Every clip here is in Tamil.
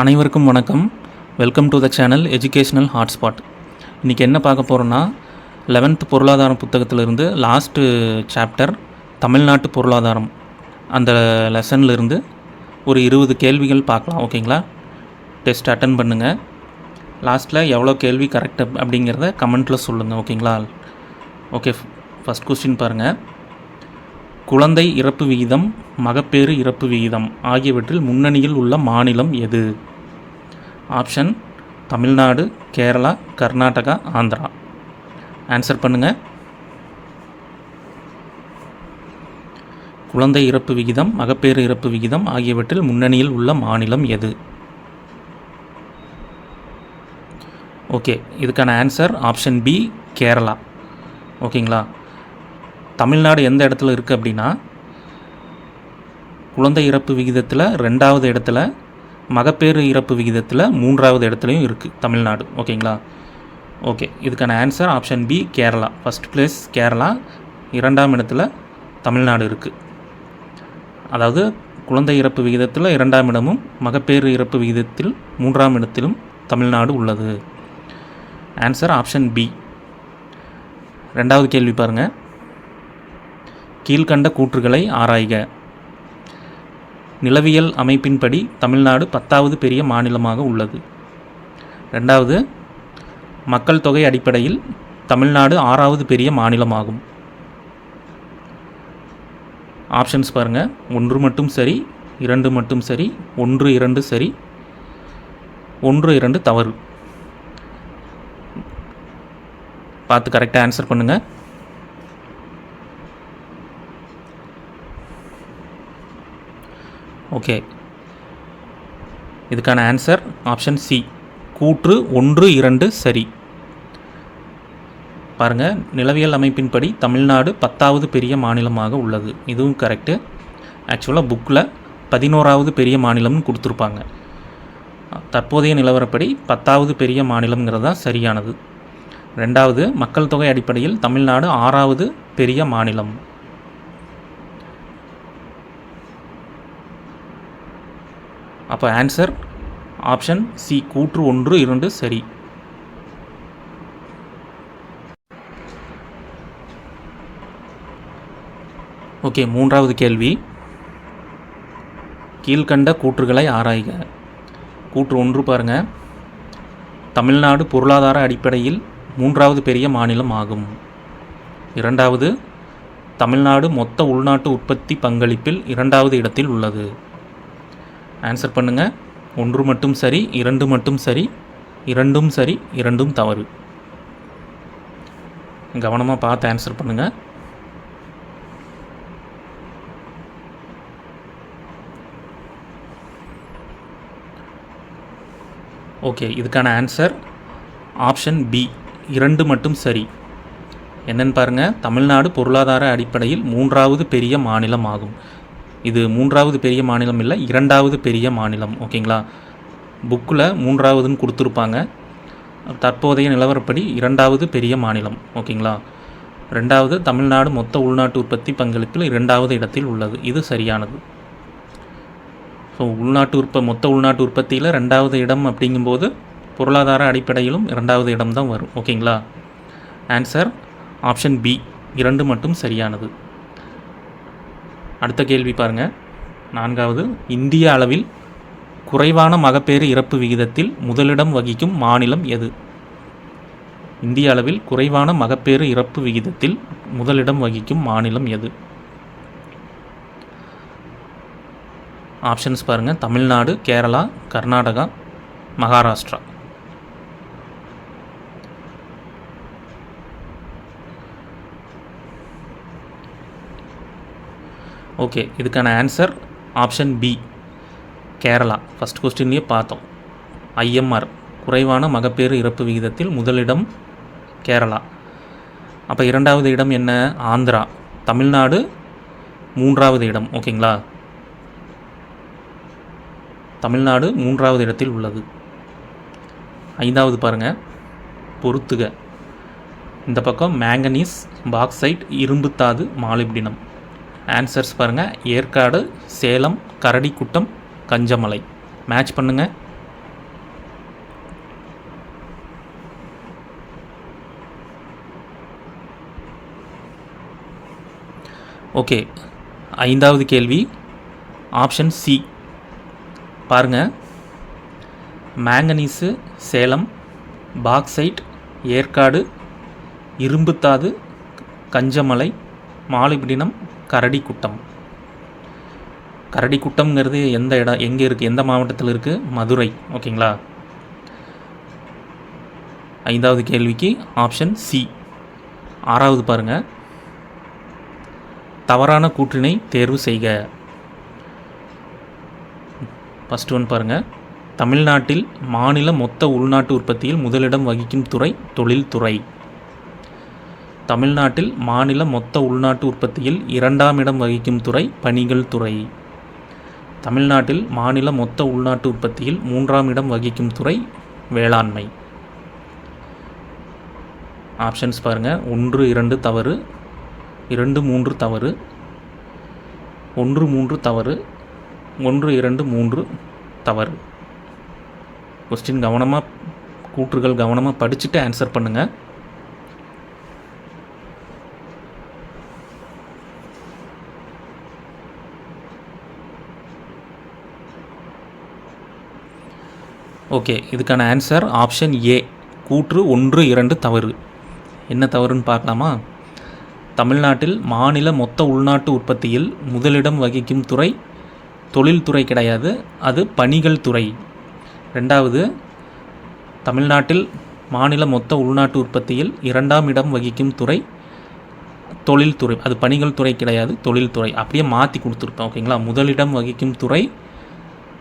அனைவருக்கும் வணக்கம். Welcome to the channel educational hotspot இன்றைக்கி என்ன பார்க்க போகிறோன்னா லெவன்த் பொருளாதார புத்தகத்திலிருந்து லாஸ்ட்டு சாப்டர் தமிழ்நாட்டு பொருளாதாரம். அந்த லெசன்லேருந்து ஒரு இருபது கேள்விகள் பார்க்கலாம் ஓகேங்களா டெஸ்ட் அட்டன் பண்ணுங்கள் லாஸ்ட்டில் எவ்வளோ கேள்வி கரெக்ட் அப்படிங்கிறத கமெண்ட்டில் சொல்லுங்கள் ஓகேங்களா ஓகே ஃபஸ்ட் கொஸ்டின் பாருங்கள் குழந்தை இறப்பு விகிதம் மகப்பேறு இறப்பு விகிதம் ஆகியவற்றில் முன்னணியில் உள்ள மாநிலம் எது? ஆப்ஷன் தமிழ்நாடு கேரளா கர்நாடகா ஆந்திரா. ஆன்சர் பண்ணுங்கள் குழந்தை இறப்பு விகிதம் மகப்பேறு இறப்பு விகிதம் ஆகியவற்றில் முன்னணியில் உள்ள மாநிலம் எது? ஓகே இதுக்கான ஆன்சர் ஆப்ஷன் பி கேரளா. ஓகேங்களா? தமிழ்நாடு எந்த இடத்துல இருக்குது அப்படின்னா குழந்தை இறப்பு விகிதத்தில் ரெண்டாவது இடத்துல மகப்பேறு இறப்பு விகிதத்தில் மூன்றாவது இடத்துலையும் இருக்குது தமிழ்நாடு. ஓகேங்களா? ஓகே இதுக்கான answer option B Kerala. First place Kerala. இரண்டாம் இடத்துல தமிழ்நாடு இருக்குது அதாவது குழந்தை இறப்பு விகிதத்தில் இரண்டாம் இடமும் மகப்பேறு இறப்பு விகிதத்தில் மூன்றாம் இடத்திலும் தமிழ்நாடு உள்ளது. ஆன்சர் ஆப்ஷன் பி ரெண்டாவது கேள்வி பாருங்கள் கீழ்கண்ட கூற்றுகளை ஆராய்க. நிலவியல் அமைப்பின்படி தமிழ்நாடு பத்தாவது பெரிய மாநிலமாக உள்ளது. ரெண்டாவது மக்கள் தொகை அடிப்படையில் தமிழ்நாடு ஆறாவது பெரிய மாநிலமாகும். ஆப்ஷன்ஸ் பாருங்கள் ஒன்று மட்டும் சரி இரண்டு மட்டும் சரி ஒன்று இரண்டு சரி ஒன்று இரண்டு தவறு. பார்த்து கரெக்டாக ஆன்சர் பண்ணுங்கள் ஓகே. இதுக்கான ஆன்சர் ஆப்ஷன் சி கூற்று ஒன்று இரண்டு சரி. பாருங்கள் நிலவியல் அமைப்பின்படி தமிழ்நாடு பத்தாவது பெரிய மாநிலமாக உள்ளது. இதுவும் கரெக்டு ஆக்சுவலாக புக்கில் பதினோராவது பெரிய மாநிலம்னு கொடுத்துருப்பாங்க. தற்போதைய நிலவரப்படி பத்தாவது பெரிய மாநிலம்ங்கிறது தான் சரியானது. ரெண்டாவது மக்கள் தொகை அடிப்படையில் தமிழ்நாடு ஆறாவது பெரிய மாநிலம். அப்போ ஆன்சர் ஆப்ஷன் சி கூற்று ஒன்று இரண்டு சரி. ஓகே மூன்றாவது கேள்வி. கீழ்கண்ட கூற்றுகளை ஆராய்க. கூற்று ஒன்று பாருங்கள் தமிழ்நாடு பொருளாதார அடிப்படையில் மூன்றாவது பெரிய மாநிலம் ஆகும். இரண்டாவது தமிழ்நாடு மொத்த உள்நாட்டு உற்பத்தி பங்களிப்பில் இரண்டாவது இடத்தில் உள்ளது. ஆன்சர் பண்ணுங்கள் ஒன்று மட்டும் சரி இரண்டு மட்டும் சரி இரண்டும் சரி இரண்டும் தவறு. கவனமாக பார்த்து ஆன்சர் பண்ணுங்கள் ஓகே இதுக்கான ஆன்சர் ஆப்ஷன் பி இரண்டு மட்டும் சரி. என்னன்னு பாருங்கள் தமிழ்நாடு பொருளாதார அடிப்படையில் மூன்றாவது பெரிய மாநிலம் ஆகும் இது மூன்றாவது பெரிய மாநிலம் இல்லை இரண்டாவது பெரிய மாநிலம் ஓகேங்களா? புக்கில் மூன்றாவதுன்னு கொடுத்துருப்பாங்க. தற்போதைய நிலவரப்படி இரண்டாவது பெரிய மாநிலம் ஓகேங்களா? ரெண்டாவது தமிழ்நாடு மொத்த உள்நாட்டு உற்பத்தி பங்களிப்பில் இரண்டாவது இடத்தில் உள்ளது. இது சரியானது. ஸோ உள்நாட்டு உற்ப மொத்த உள்நாட்டு உற்பத்தியில் ரெண்டாவது இடம் அப்படிங்கும்போது பொருளாதார அடிப்படையிலும் இரண்டாவது இடம் தான் வரும் ஓகேங்களா? ஆன்சர் ஆப்ஷன் பி இரண்டு மட்டும் சரியானது. அடுத்த கேள்வி பாருங்கள் நான்காவது இந்திய அளவில் குறைவான மகப்பேறு இறப்பு விகிதத்தில் முதலிடம் வகிக்கும் மாநிலம் எது? இந்திய அளவில் குறைவான மகப்பேறு இறப்பு விகிதத்தில் முதலிடம் வகிக்கும் மாநிலம் எது? ஆப்ஷன்ஸ் பாருங்கள் தமிழ்நாடு கேரளா கர்நாடகா மகாராஷ்டிரா. ஓகே இதுக்கான answer option B Kerala. First கொஸ்டின்லேயே பார்த்தோம். ஐஎம்ஆர் குறைவான மகப்பேறு இறப்பு விகிதத்தில் முதலிடம் கேரளா. அப்போ இரண்டாவது இடம் என்ன? ஆந்திரா. தமிழ்நாடு மூன்றாவது இடம். ஓகேங்களா? தமிழ்நாடு மூன்றாவது இடத்தில் உள்ளது. ஐந்தாவது பாருங்கள் பொறுத்துக. இந்த பக்கம் மேங்கனீஸ் பாக்சைட் இரும்புத்தாது மாலிப்டினம் ஆன்சர்ஸ் பாருங்கள் ஏற்காடு சேலம் கரடிக்குட்டம் கஞ்சமலை. மேட்ச் பண்ணுங்கள் ஓகே ஐந்தாவது கேள்வி. ஆப்ஷன் சி பாருங்கள் மேங்கனீஸு சேலம் பாக்சைட் ஏற்காடு இரும்புத்தாது கஞ்சமலை மாலிபிடினம் கரடிக்குட்டம். கரடிக்குட்டம்ங்கிறது எந்த இடம் எங்கே இருக்குது எந்த மாவட்டத்தில் இருக்குது மதுரை ஓகேங்களா? ஐந்தாவது கேள்விக்கு ஆப்ஷன் சி ஆறாவது பாருங்கள் தவறான கூற்றினை தேர்வு செய்க. ஃபஸ்ட் ஒன் பாருங்கள் தமிழ்நாட்டில் மாநில மொத்த உள்நாட்டு உற்பத்தியில் முதலிடம் வகிக்கும் துறை தொழில்துறை. தமிழ்நாட்டில் மாநில மொத்த உள்நாட்டு உற்பத்தியில் இரண்டாம் இடம் வகிக்கும் துறை பணிகள் துறை. தமிழ்நாட்டில் மாநில மொத்த உள்நாட்டு உற்பத்தியில் மூன்றாம் இடம் வகிக்கும் துறை வேளாண்மை. ஆப்ஷன்ஸ் பாருங்கள் ஒன்று இரண்டு தவறு இரண்டு மூன்று தவறு ஒன்று மூன்று தவறு ஒன்று இரண்டு மூன்று தவறு. கொஸ்டின் கவனமாக கூற்றுகள் கவனமாக படிச்சுட்டு ஆன்சர் பண்ணுங்கள் ஓகே இதுக்கான ஆன்சர் ஆப்ஷன் ஏ கூற்று ஒன்று இரண்டு தவறு. என்ன தவறுன்னு பார்க்கலாமா? தமிழ்நாட்டில் மாநில மொத்த உள்நாட்டு உற்பத்தியில் முதலிடம் வகிக்கும் துறை தொழில்துறை கிடையாது அது பணிகள் துறை. ரெண்டாவது தமிழ்நாட்டில் மாநில மொத்த உள்நாட்டு உற்பத்தியில் இரண்டாம் இடம் வகிக்கும் துறை தொழில்துறை அது பணிகள் துறை கிடையாது தொழில்துறை. அப்படியே மாற்றி கொடுத்துருப்பேன் ஓகேங்களா? முதலிடம் வகிக்கும் துறை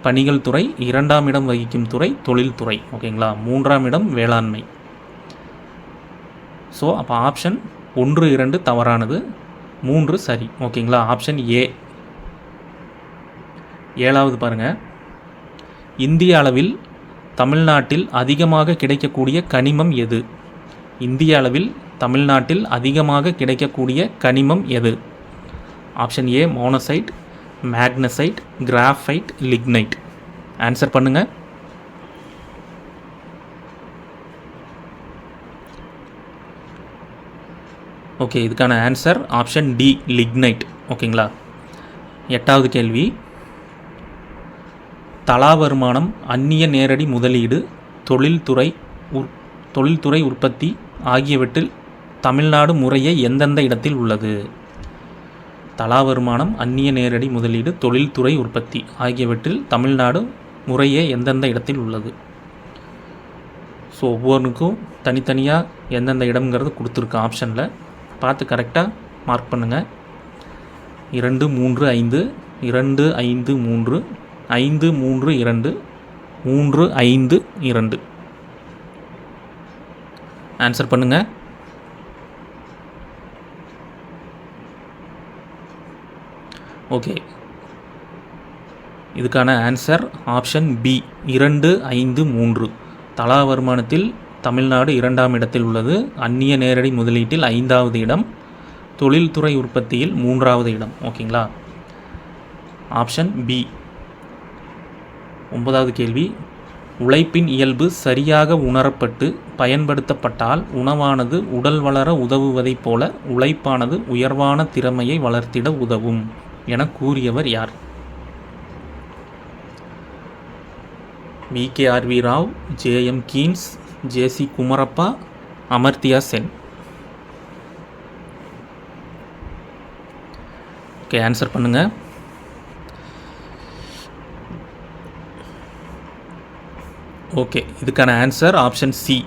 பணிகள் துறை இரண்டாம் இடம் வகிக்கும் துறை தொழில்துறை ஓகேங்களா மூன்றாம் இடம் வேளாண்மை. ஸோ அப்போ ஆப்ஷன் ஒன்று இரண்டு தவறானது. மூன்று சரி. ஓகேங்களா ஆப்ஷன் ஏ ஏழாவது பாருங்கள் இந்திய அளவில் தமிழ்நாட்டில் அதிகமாக கிடைக்கக்கூடிய கனிமம் எது? இந்திய அளவில் தமிழ்நாட்டில் அதிகமாக கிடைக்கக்கூடிய கனிமம் எது? Option A monazite magnesite graphite lignite answer பண்ணுங்கள் ஓகே இதுக்கான ஆன்சர் ஆப்ஷன் டி லிக்னைட் ஓகேங்களா எட்டாவது கேள்வி. தலா வருமானம் அந்நிய நேரடி முதலீடு தொழில்துறை உற் தொழில்துறை உற்பத்தி ஆகியவற்றில் தமிழ்நாடு முறையே எந்தெந்த இடத்தில் உள்ளது? தலா வருமானம் அந்நிய நேரடி முதலீடு தொழில்துறை உற்பத்தி ஆகியவற்றில் தமிழ்நாடு முறையே எந்தெந்த இடத்தில் உள்ளது? ஸோ ஒவ்வொன்றுக்கும் தனித்தனியாக எந்தெந்த இடம்ங்கிறது கொடுத்துருக்கு ஆப்ஷனில் பார்த்து கரெக்டாக மார்க் பண்ணுங்கள் இரண்டு மூன்று ஐந்து இரண்டு ஐந்து மூன்று ஐந்து மூன்று இரண்டு மூன்று ஐந்து இரண்டு. ஆன்சர் பண்ணுங்கள் ஓகே. இதுக்கான ஆன்சர் ஆப்ஷன் பி. இரண்டு ஐந்து மூன்று. தலா வருமானத்தில் தமிழ்நாடு இரண்டாம் இடத்தில் உள்ளது. அந்நிய நேரடி முதலீட்டில் ஐந்தாவது இடம். தொழில்துறை உற்பத்தியில் மூன்றாவது இடம். ஓகேங்களா? ஆப்ஷன் பி ஒன்பதாவது கேள்வி. உழைப்பின் இயல்பு சரியாக உணரப்பட்டு பயன்படுத்தப்பட்டால் உணவானது உடல் வளர உதவுவதைப் போல உழைப்பானது உயர்வான திறமையை வளர்த்திட உதவும். என கூறியவர் யார்? V. K. R. V. Rao J. M. Keynes J C Kumarappa Amartya Sen. Okay answer பண்ணுங்கள் ஓகே இதுக்கான answer option C.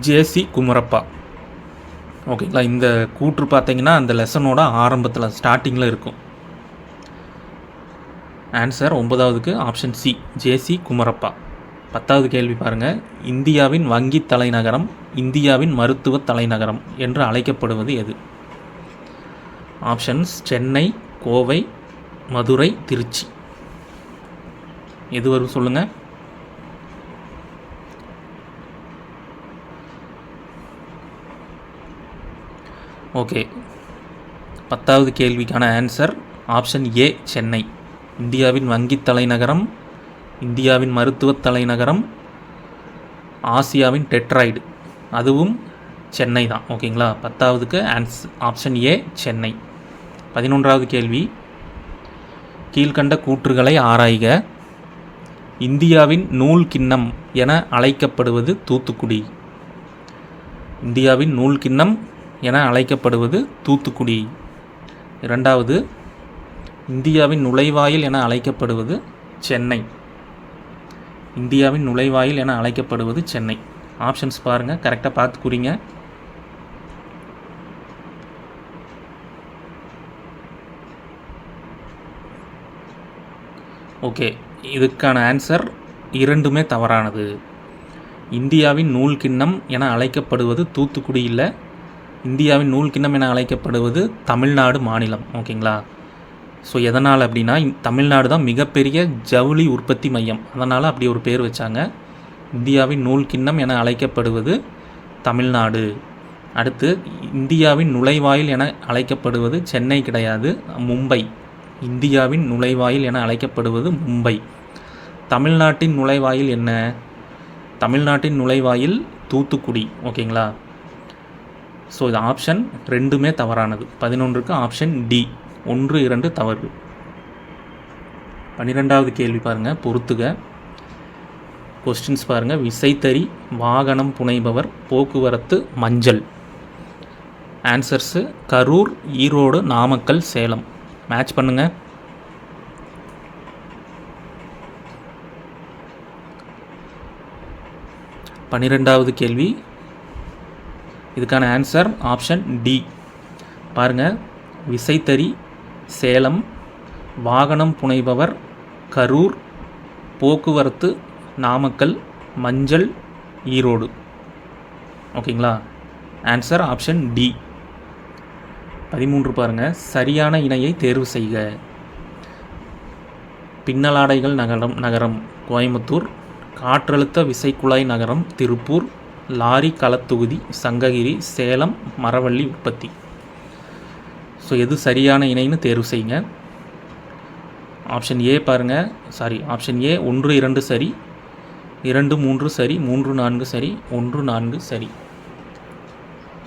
J C Kumarappa. ஓகேங்களா இந்த கூற்று பார்த்தீங்கன்னா அந்த லெசனோட ஆரம்பத்தில் ஸ்டார்டிங்கில் இருக்கும். Answer ஒன்பதாவதுக்கு option C J C Kumarappa. பத்தாவது கேள்வி பாருங்கள் இந்தியாவின் வங்கி தலைநகரம் இந்தியாவின் மருத்துவ தலைநகரம் என்று அழைக்கப்படுவது எது? ஆப்ஷன்ஸ் சென்னை கோவை மதுரை திருச்சி. எது வரும் சொல்லுங்கள் ஓகே. பத்தாவது கேள்விக்கான ஆன்சர் ஆப்ஷன் ஏ சென்னை. இந்தியாவின் வங்கி தலைநகரம் இந்தியாவின் மருத்துவ தலைநகரம் ஆசியாவின் டெட்ராய்டு. அதுவும் சென்னை தான். ஓகேங்களா? பத்தாவதுக்கு ஆன்ஸ் ஆப்ஷன் ஏ சென்னை. பதினொன்றாவது கேள்வி. கீழ்கண்ட கூற்றுகளை ஆராய்க. இந்தியாவின் நூல் கிண்ணம் என அழைக்கப்படுவது தூத்துக்குடி. இந்தியாவின் நூல் கிண்ணம் என அழைக்கப்படுவது தூத்துக்குடி. இரண்டாவது இந்தியாவின் நுழைவாயில் என அழைக்கப்படுவது சென்னை. இந்தியாவின் நுழைவாயில் என அழைக்கப்படுவது சென்னை. ஆப்ஷன்ஸ் பாருங்கள் கரெக்டாக பார்த்துக்குறீங்க ஓகே இதுக்கான ஆன்சர் இரண்டுமே தவறானது. இந்தியாவின் நூல் கிண்ணம் என அழைக்கப்படுவது தூத்துக்குடி இல்லை இந்தியாவின் நூல் கிண்ணம் என அழைக்கப்படுவது தமிழ்நாடு மாநிலம் ஓகேங்களா? ஸோ எதனால் அப்படின்னா தமிழ்நாடு தான் மிகப்பெரிய ஜவுளி உற்பத்தி மையம். அதனால் அப்படி ஒரு பேர் வச்சாங்க. இந்தியாவின் நூல் கிண்ணம் என அழைக்கப்படுவது தமிழ்நாடு. அடுத்து இந்தியாவின் நுழைவாயில் என அழைக்கப்படுவது சென்னை கிடையாது மும்பை. இந்தியாவின் நுழைவாயில் என அழைக்கப்படுவது மும்பை. தமிழ்நாட்டின் நுழைவாயில் என்ன? தமிழ்நாட்டின் நுழைவாயில் தூத்துக்குடி ஓகேங்களா? ஸோ இது ஆப்ஷன் ரெண்டுமே தவறானது. பதினொன்றுக்கு ஆப்ஷன் டி ஒன்று இரண்டு தவறு. பன்னிரெண்டாவது கேள்வி பாருங்கள் பொறுத்துக. கொஸ்டின்ஸ் பாருங்கள் விசைத்தறி வாகனம் புனைபவர் போக்குவரத்து மஞ்சள். ஆன்சர்ஸு கரூர் ஈரோடு நாமக்கல் சேலம். மேட்ச் பண்ணுங்கள் பன்னிரெண்டாவது கேள்வி. இதுக்கான ஆன்சர் ஆப்ஷன் டி பாருங்கள் விசைத்தறி சேலம் வாகனம் புனைபவர் கரூர் போக்குவரத்து நாமக்கல் மஞ்சள் ஈரோடு. ஓகேங்களா? ஆன்சர் ஆப்ஷன் டி பதிமூன்று பாருங்கள் சரியான இணையை தேர்வு செய்க. பின்னலாடைகள் நகரம் நகரம் கோயம்புத்தூர். காற்றழுத்த விசைக்குழாய் நகரம் திருப்பூர். லாரி களத்தொகுதி சங்ககிரி சேலம் மரவள்ளி உற்பத்தி. ஸோ எது சரியான இணைன்னு தேர்வு செய்யுங்க ஆப்ஷன் ஏ பாருங்கள் சாரி ஆப்ஷன் ஏ ஒன்று இரண்டு சரி இரண்டு மூன்று சரி மூன்று நான்கு சரி ஒன்று நான்கு சரி.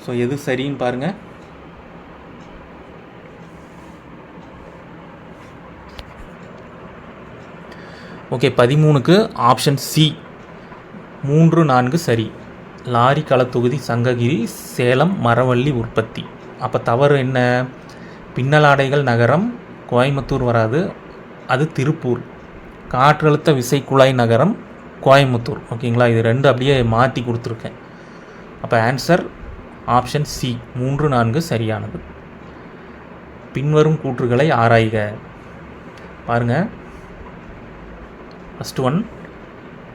ஸோ எது சரின்னு பாருங்கள் ஓகே பதிமூணுக்கு ஆப்ஷன் சி மூன்று நான்கு சரி. லாரி களத்தொகுதி சங்ககிரி சேலம் மரவள்ளி உற்பத்தி. அப்போ தவறு என்ன? பின்னலாடைகள் நகரம் கோயம்புத்தூர் வராது. அது திருப்பூர். காற்றழுத்த விசைக்குழாய் நகரம் கோயம்புத்தூர். ஓகேங்களா? இது ரெண்டு அப்படியே மாற்றி கொடுத்துருக்கேன். அப்போ ஆன்சர் ஆப்ஷன் சி மூன்று நான்கு சரியானது. பின்வரும் கூற்றுகளை ஆராய்க. பாருங்கள் ஃபஸ்ட் ஒன்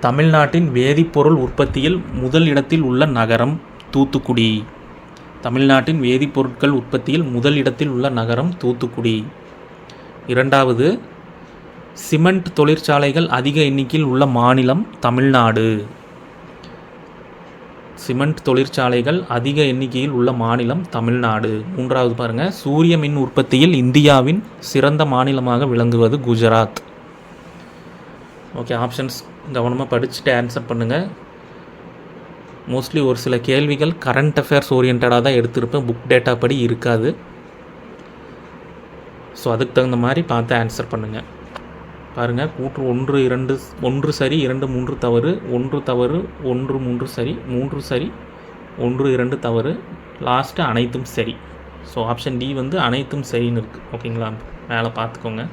தமிழ்நாட்டின் வேதிப்பொருள் உற்பத்தியில் முதல் இடத்தில் உள்ள நகரம் தூத்துக்குடி. தமிழ்நாட்டின் வேதிப்பொருட்கள் உற்பத்தியில் முதல் இடத்தில் உள்ள நகரம் தூத்துக்குடி. இரண்டாவது சிமெண்ட் தொழிற்சாலைகள் அதிக எண்ணிக்கையில் உள்ள மாநிலம் தமிழ்நாடு. சிமெண்ட் தொழிற்சாலைகள் அதிக எண்ணிக்கையில் உள்ள மாநிலம் தமிழ்நாடு. மூன்றாவது பாருங்கள் சூரிய மின் உற்பத்தியில் இந்தியாவின் சிறந்த மாநிலமாக விளங்குவது குஜராத். Okay options. கவனமாக படிச்சுட்டு ஆன்சர் பண்ணுங்கள் மோஸ்ட்லி ஒரு சில கேள்விகள் கரண்ட் அஃபேர்ஸ் ஓரியன்டாக தான் எடுத்திருப்பேன். புக் டேட்டா படி இருக்காது. ஸோ அதுக்கு தகுந்த மாதிரி பார்த்து ஆன்சர் பண்ணுங்கள் பாருங்கள் கூற்று ஒன்று இரண்டு ஒன்று சரி இரண்டு மூன்று தவறு ஒன்று தவறு ஒன்று மூன்று சரி மூன்று சரி ஒன்று இரண்டு தவறு லாஸ்ட்டு அனைத்தும் சரி. ஸோ ஆப்ஷன் டி வந்து அனைத்தும் சரின்னு இருக்குது ஓகேங்களா மேலே பார்த்துக்கோங்க.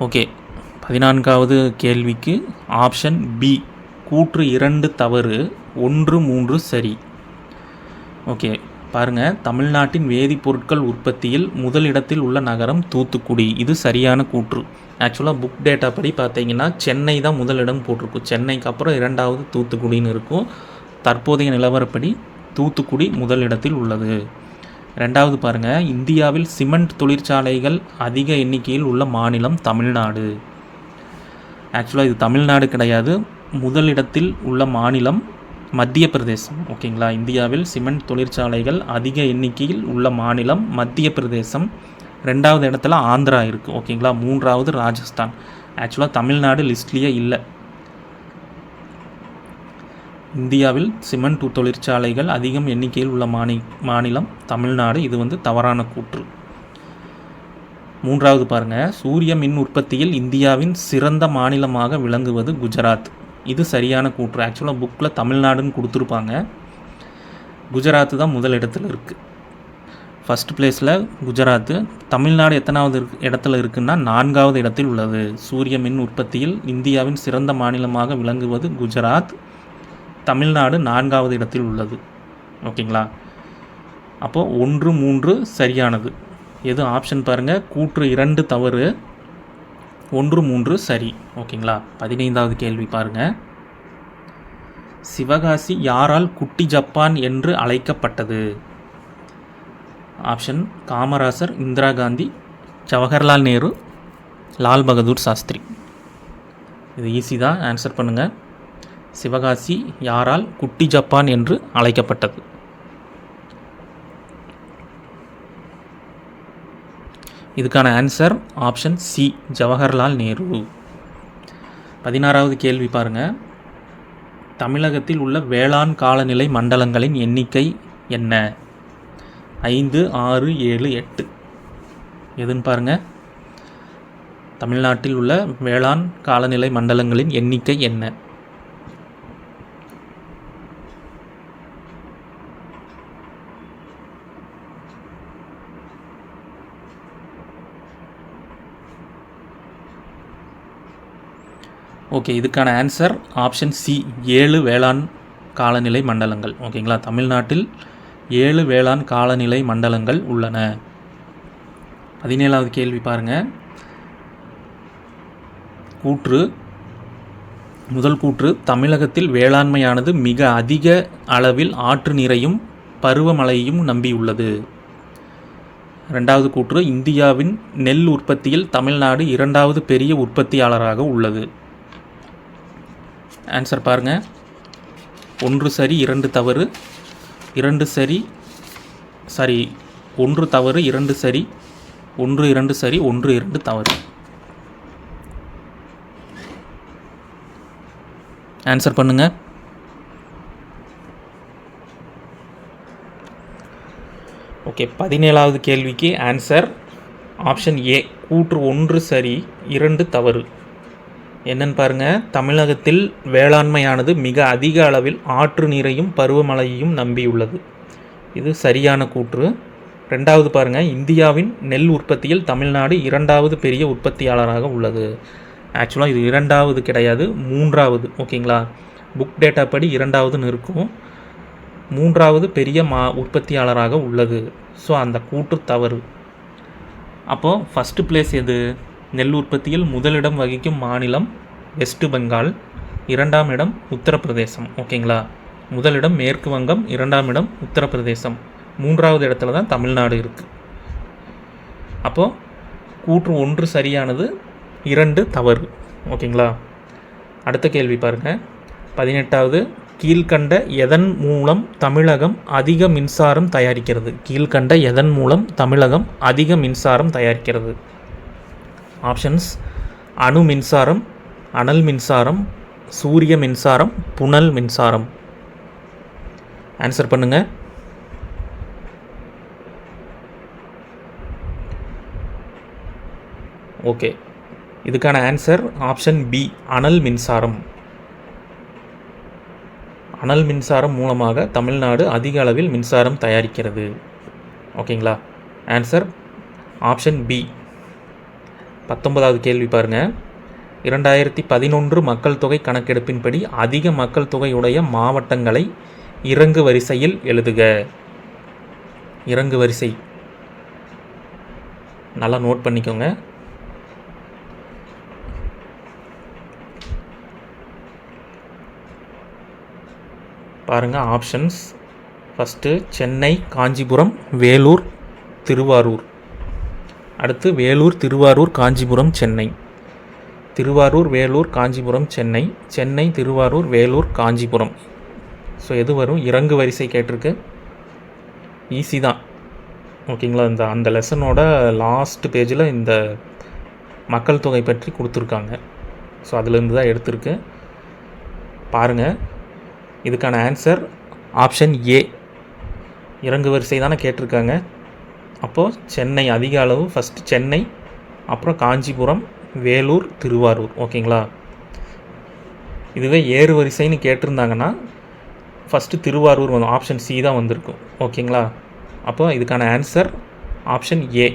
ஓகே. பதினான்காவது கேள்விக்கு ஆப்ஷன் பி. கூற்று இரண்டு தவறு ஒன்று மூன்று சரி. ஓகே. பாருங்கள் தமிழ்நாட்டின் வேதிப்பொருட்கள் உற்பத்தியில் முதல் இடத்தில் உள்ள நகரம் தூத்துக்குடி. இது சரியான கூற்று. ஆக்சுவலாக புக் டேட்டா படி பார்த்தீங்கன்னா சென்னை தான் முதலிடம் போட்டிருக்கும். சென்னைக்கு அப்புறம் இரண்டாவது தூத்துக்குடின்னு இருக்கும். தற்போதைய நிலவரப்படி தூத்துக்குடி முதலிடத்தில் உள்ளது. ரெண்டாவது பாருங்கள் இந்தியாவில் சிமெண்ட் தொழிற்சாலைகள் அதிக எண்ணிக்கையில் உள்ள மாநிலம் தமிழ்நாடு. ஆக்சுவலாக இது தமிழ்நாடு கிடையாது முதலிடத்தில் உள்ள மாநிலம் மத்திய பிரதேசம் ஓகேங்களா இந்தியாவில் சிமெண்ட் தொழிற்சாலைகள் அதிக எண்ணிக்கையில் உள்ள மாநிலம் மத்திய பிரதேசம் ரெண்டாவது இடத்துல ஆந்திரா இருக்குது ஓகேங்களா மூன்றாவது ராஜஸ்தான். ஆக்சுவலாக தமிழ்நாடு லிஸ்ட்லேயே இல்லை. இந்தியாவில் சிமெண்ட் தொழிற்சாலைகள் அதிகம் எண்ணிக்கையில் உள்ள மாநி மாநிலம் தமிழ்நாடு. இது வந்து தவறான கூற்று. மூன்றாவது பாருங்கள் சூரிய மின் உற்பத்தியில் இந்தியாவின் சிறந்த மாநிலமாக விளங்குவது குஜராத். இது சரியான கூற்று. ஆக்சுவலாக புக்கில் தமிழ்நாடுன்னு கொடுத்துருப்பாங்க. குஜராத் தான் முதல் இடத்துல இருக்குது ஃபஸ்ட் பிளேஸில் குஜராத்து தமிழ்நாடு எத்தனாவது இடத்துல இருக்குன்னா நான்காவது இடத்தில் உள்ளது. சூரிய மின் உற்பத்தியில் இந்தியாவின் சிறந்த மாநிலமாக விளங்குவது குஜராத். தமிழ்நாடு நான்காவது இடத்தில் உள்ளது. ஓகேங்களா? அப்போது ஒன்று மூன்று சரியானது. எது ஆப்ஷன் பாருங்கள் கூற்று இரண்டு தவறு ஒன்று மூன்று சரி. ஓகேங்களா? பதினைந்தாவது கேள்வி பாருங்கள் சிவகாசி யாரால் குட்டி ஜப்பான் என்று அழைக்கப்பட்டது? ஆப்ஷன் காமராசர் இந்திரா காந்தி ஜவஹர்லால் நேரு லால் பகதூர் சாஸ்திரி. இது ஈஸி தான். ஆன்சர் பண்ணுங்கள் சிவகாசி யாரால் குட்டி ஜப்பான் என்று அழைக்கப்பட்டது. இதுக்கான answer option C Jawaharlal Nehru. பதினாறாவது கேள்வி பாருங்கள் தமிழகத்தில் உள்ள வேளாண் காலநிலை மண்டலங்களின் எண்ணிக்கை என்ன? ஐந்து ஆறு ஏழு எட்டு. எதுன்னு பாருங்கள் தமிழ்நாட்டில் உள்ள வேளாண் காலநிலை மண்டலங்களின் எண்ணிக்கை என்ன? ஓகே இதுக்கான ஆன்சர் ஆப்ஷன் சி ஏழு வேளாண் காலநிலை மண்டலங்கள். ஓகேங்களா தமிழ்நாட்டில் ஏழு வேளாண் காலநிலை மண்டலங்கள் உள்ளன. பதினேழாவது கேள்வி பாருங்கள் கூற்று. முதல் கூற்று தமிழகத்தில் வேளாண்மையானது மிக அதிக அளவில் ஆற்று நீரையும் பருவமழையையும் நம்பியுள்ளது. ரெண்டாவது கூற்று இந்தியாவின் நெல் உற்பத்தியில் தமிழ்நாடு இரண்டாவது பெரிய உற்பத்தியாளராக உள்ளது. ஆன்சர் பாருங்கள் ஒன்று சரி இரண்டு தவறு. இரண்டு சரி சரி ஒன்று தவறு இரண்டு சரி ஒன்று இரண்டு சரி ஒன்று இரண்டு தவறு. ஆன்சர் பண்ணுங்கள் ஓகே பதினேழாவது கேள்விக்கு ஆன்சர் ஆப்ஷன் ஏ கூற்று ஒன்று சரி இரண்டு தவறு. என்னன்னு பாருங்க. தமிழகத்தில் வேளாண்மையானது மிக அதிக அளவில் ஆற்று நீரையும் பருவமழையையும் நம்பியுள்ளது. இது சரியான கூற்று. ரெண்டாவது பாருங்க. இந்தியாவின் நெல் உற்பத்தியில் தமிழ்நாடு இரண்டாவது பெரிய உற்பத்தியாளராக உள்ளது. ஆக்சுவலாக இது இரண்டாவது கிடையாது மூன்றாவது. ஓகேங்களா? புக் டேட்டா படி இரண்டாவதுன்னு இருக்கும் மூன்றாவது பெரிய மா உற்பத்தியாளராக உள்ளது. ஸோ அந்த கூற்று தவறு. அப்போது ஃபஸ்ட்டு பிளேஸ் எது? நெல் உற்பத்தியில் முதலிடம் வகிக்கும் மாநிலம் வெஸ்ட் பெங்கால் இரண்டாம் இடம் உத்தரப்பிரதேசம். ஓகேங்களா முதலிடம் மேற்கு வங்கம் இரண்டாம் இடம் உத்தரப்பிரதேசம். மூன்றாவது இடத்துல தான் தமிழ்நாடு இருக்குது அப்போது கூற்று ஒன்று சரியானது இரண்டு தவறு. ஓகேங்களா அடுத்த கேள்வி பாருங்கள் பதினெட்டாவது கீழ்கண்ட எதன் மூலம் தமிழகம் அதிக மின்சாரம் தயாரிக்கிறது? கீழ்கண்ட எதன் மூலம் தமிழகம் அதிக மின்சாரம் தயாரிக்கிறது? ஆப்ஷன்ஸ். அணு மின்சாரம் அனல் மின்சாரம் சூரிய மின்சாரம் புனல் மின்சாரம். ஆன்சர் பண்ணுங்கள் ஓகே இதுக்கான ஆன்சர் ஆப்ஷன் பி அனல் மின்சாரம். அனல் மின்சாரம் மூலமாக தமிழ்நாடு அதிக அளவில் மின்சாரம் தயாரிக்கிறது. ஓகேங்களா ஆன்சர் ஆப்ஷன் பி பத்தொன்பதாவது கேள்வி பாருங்க. இரண்டாயிரத்தி பதினொன்று மக்கள் தொகை கணக்கெடுப்பின்படி அதிக மக்கள் தொகையுடைய மாவட்டங்களை இறங்கு வரிசையில் எழுதுக. இறங்கு வரிசை. நல்லா நோட் பண்ணிக்கோங்க. பாருங்கள் ஆப்ஷன்ஸ் ஃபஸ்ட்டு சென்னை காஞ்சிபுரம் வேலூர் திருவாரூர். அடுத்து வேலூர் திருவாரூர் காஞ்சிபுரம் சென்னை. திருவாரூர் வேலூர் காஞ்சிபுரம் சென்னை. சென்னை திருவாரூர் வேலூர் காஞ்சிபுரம். ஸோ எது வரும்? இறங்கு வரிசை கேட்டிருக்கு. ஈஸி தான். ஓகேங்களா இந்த அந்த லெசனோட லாஸ்ட் பேஜில் இந்த மக்கள் தொகை பற்றி கொடுத்துருக்காங்க. ஸோ அதுலேருந்து தான் எடுத்திருக்கு. பாருங்கள் இதுக்கான ஆன்சர் ஆப்ஷன் ஏ இறங்கு வரிசை தானே கேட்டிருக்காங்க. அப்போது சென்னை அதிக அளவு ஃபஸ்ட்டு சென்னை அப்புறம் காஞ்சிபுரம் வேலூர் திருவாரூர். ஓகேங்களா? இதுவே ஏறு வரிசைன்னு கேட்டிருந்தாங்கன்னா ஃபஸ்ட்டு திருவாரூர் வந்து ஆப்ஷன் சி தான் வந்திருக்கும். ஓகேங்களா? அப்போ இதுக்கான answer option A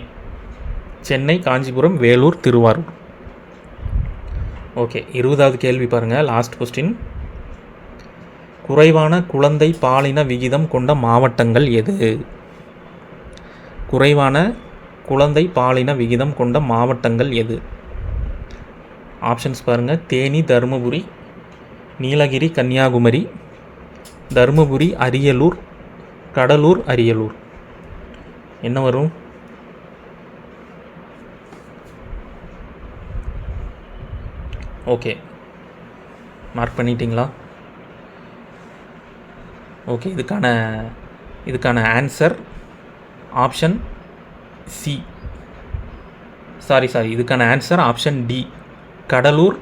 Chennai Kanchipuram Vellore Thiruvarur. Okay இருபதாவது கேள்வி பாருங்கள் லாஸ்ட் கொஸ்டின் குறைவான குழந்தை பாலின விகிதம் கொண்ட மாவட்டங்கள் எது? குறைவான குழந்தை பாலின விகிதம் கொண்ட மாவட்டங்கள் எது? ஆப்ஷன்ஸ் பாருங்கள் தேனி தருமபுரி நீலகிரி கன்னியாகுமரி தருமபுரி அரியலூர் கடலூர் அரியலூர். என்ன வரும்? ஓகே. மார்க் பண்ணிட்டீங்களா? ஓகே இதுக்கான இதுக்கான answer option C. Sorry sorry இதுக்கான answer option D Cuddalore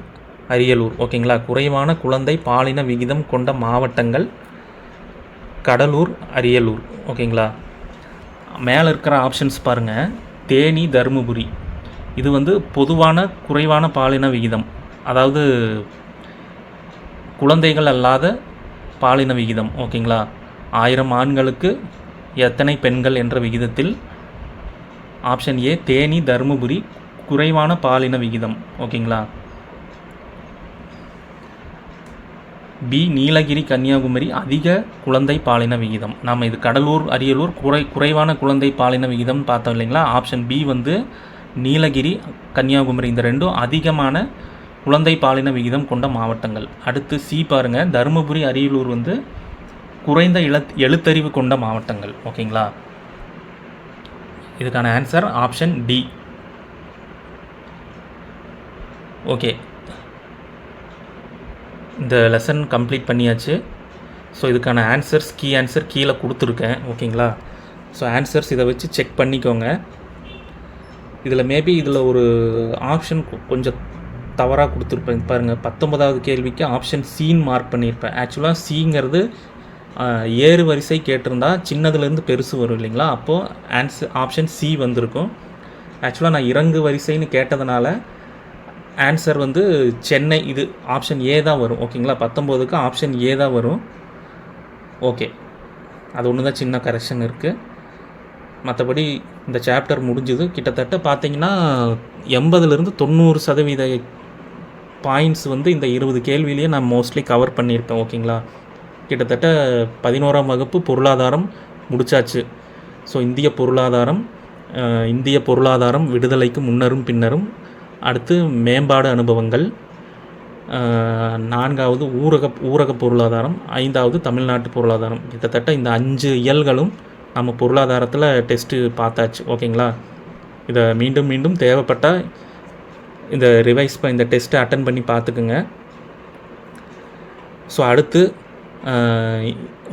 Ariyalur. ஓகேங்களா? குறைவான குழந்தை பாலின விகிதம் கொண்ட மாவட்டங்கள் கடலூர் அரியலூர். ஓகேங்களா? மேலே இருக்கிற ஆப்ஷன்ஸ் பாருங்கள் தேனி தருமபுரி. இது வந்து பொதுவான குறைவான பாலின விகிதம். அதாவது குழந்தைகள் அல்லாத பாலின விகிதம். ஓகேங்களா? ஆயிரம் ஆண்களுக்கு எத்தனை பெண்கள் என்ற விகிதத்தில் ஆப்ஷன் ஏ தேனி தருமபுரி குறைவான பாலின விகிதம். ஓகேங்களா பி நீலகிரி கன்னியாகுமரி அதிக குழந்தை பாலின விகிதம். நாம் இது கடலூர் அரியலூர் குறை குறைவான குழந்தை பாலின விகிதம் பார்த்தோம் இல்லைங்களா? ஆப்ஷன் பி வந்து நீலகிரி கன்னியாகுமரி இந்த ரெண்டும் அதிகமான குழந்தை பாலின விகிதம் கொண்ட மாவட்டங்கள். அடுத்து சி பாருங்கள் தருமபுரி அரியலூர் வந்து குறைந்த இழத் எழுத்தறிவு கொண்ட மாவட்டங்கள். ஓகேங்களா? இதுக்கான ஆன்சர் ஆப்ஷன் டி ஓகே. இந்த லெசன் கம்ப்ளீட் பண்ணியாச்சு. ஸோ இதுக்கான ஆன்சர்ஸ் கீ ஆன்சர் கீழே கொடுத்துருக்கேன். ஓகேங்களா? ஸோ ஆன்சர்ஸ் இதை வச்சு செக் பண்ணிக்கோங்க. இதில் மேபி இதில் ஒரு ஆப்ஷன் கொஞ்சம் தவறாக கொடுத்துருப்பேன். பாருங்கள் பத்தொன்பதாவது கேள்விக்கு ஆப்ஷன் சீன் மார்க் பண்ணியிருப்பேன். ஆக்சுவலாக சிங்கிறது ஏறு வரிசை கேட்டிருந்தா சின்னதுலேருந்து பெருசு வரும் இல்லைங்களா? அப்போது ஆன்சர் ஆப்ஷன் சி வந்திருக்கும். ஆக்சுவலாக நான் இறங்கு வரிசைன்னு கேட்டதுனால ஆன்சர் வந்து சென்னை இது ஆப்ஷன் ஏ தான் வரும். ஓகேங்களா பத்தொம்போதுக்கு ஆப்ஷன் ஏ தான் வரும். ஓகே அது ஒன்று தான் சின்ன கரெக்ஷன் இருக்குது மற்றபடி இந்த சாப்டர் முடிஞ்சுது. கிட்டத்தட்ட பார்த்தீங்கன்னா எண்பதுலேருந்து தொண்ணூறு சதவீத பாயிண்ட்ஸ் வந்து இந்த இருபது கேள்வியிலேயே நான் மோஸ்ட்லி கவர் பண்ணியிருப்பேன். ஓகேங்களா கிட்டத்தட்ட பதினோராம் வகுப்பு பொருளாதாரம் முடிச்சாச்சு. ஸோ இந்திய பொருளாதாரம் இந்திய பொருளாதாரம் விடுதலைக்கு முன்னரும் பின்னரும் அடுத்து மேம்பாடு அனுபவங்கள் நான்காவது ஊரக ஊரக பொருளாதாரம் ஐந்தாவது தமிழ்நாட்டு பொருளாதாரம். கிட்டத்தட்ட இந்த அஞ்சு இயல்களும் நம்ம பொருளாதாரத்தில் டெஸ்ட்டு பார்த்தாச்சு. ஓகேங்களா? இதை மீண்டும் மீண்டும் தேவைப்பட்டால் இந்த ரிவைஸ் இந்த டெஸ்ட்டை அட்டன் பண்ணி பார்த்துக்குங்க. ஸோ அடுத்து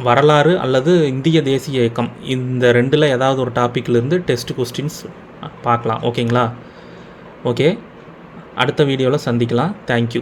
வரலாறு அல்லது இந்திய தேசிய இயக்கம். இந்த ரெண்டில் ஏதாவது ஒரு டாப்பிக்லேருந்து டெஸ்ட் கொஸ்டின்ஸ் பார்க்கலாம். ஓகேங்களா ஓகே அடுத்த வீடியோவில் சந்திக்கலாம். தேங்க்யூ